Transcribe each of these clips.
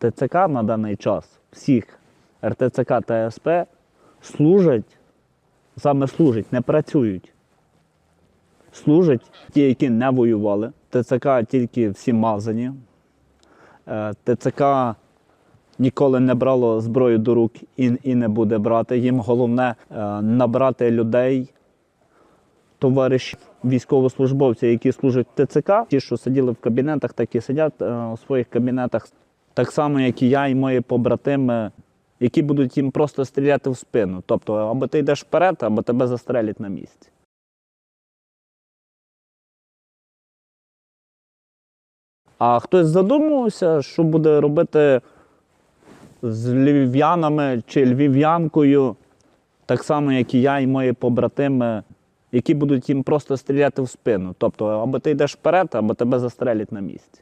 ТЦК на даний час, всіх РТЦК та СП служать, саме служать, не працюють. Служать ті, які не воювали. ТЦК тільки всі мазані. Е, ТЦК ніколи не брало зброю до рук і, і не буде брати. Їм головне е, набрати людей, товаришів, військовослужбовців, які служать в ТЦК. Ті, що сиділи в кабінетах, так і сидять е, у своїх кабінетах. Так само, як і я, і мої побратими, які будуть їм просто стріляти в спину. Тобто, або ти йдеш вперед, або тебе застрелять на місці. А хтось задумувався, що буде робити з львів'янами чи львів'янкою, так само, як і я, і мої побратими, які будуть їм просто стріляти в спину. Тобто, або ти йдеш вперед, або тебе застрелять на місці.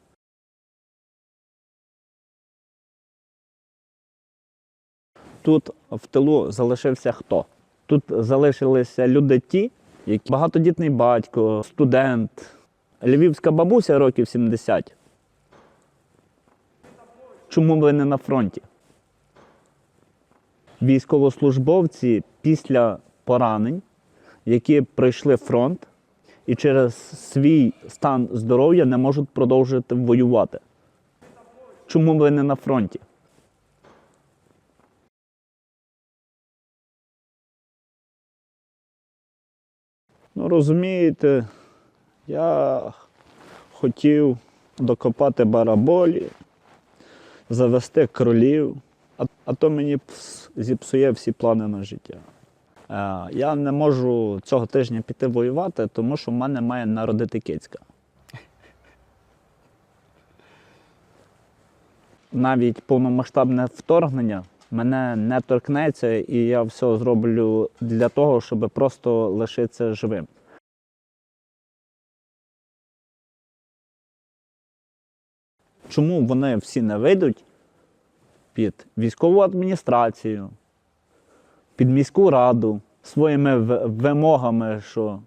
Тут в тилу залишився хто? Тут залишилися люди ті, які багатодітний батько, студент, львівська бабуся років 70. Чому ви не на фронті? Військовослужбовці після поранень, які пройшли фронт і через свій стан здоров'я не можуть продовжити воювати. Чому ви не на фронті? Ну, розумієте, я хотів докопати бараболі, завести кролів, а, а то мені пс- зіпсує всі плани на життя. Е, я не можу цього тижня піти воювати, тому що в мене має народити кицька. Навіть повномасштабне вторгнення мене не торкнеться, і я все зроблю для того, щоб просто лишитися живим. Чому вони всі не вийдуть під військову адміністрацію, під міську раду своїми вимогами, що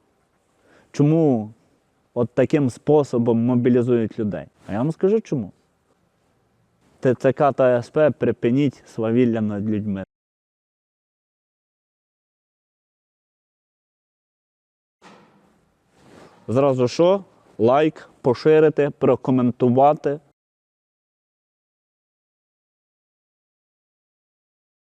чому от таким способом мобілізують людей? А я вам скажу чому. ТЦК та СП припиніть свавілля над людьми. Зразу що? Лайк, поширити, прокоментувати.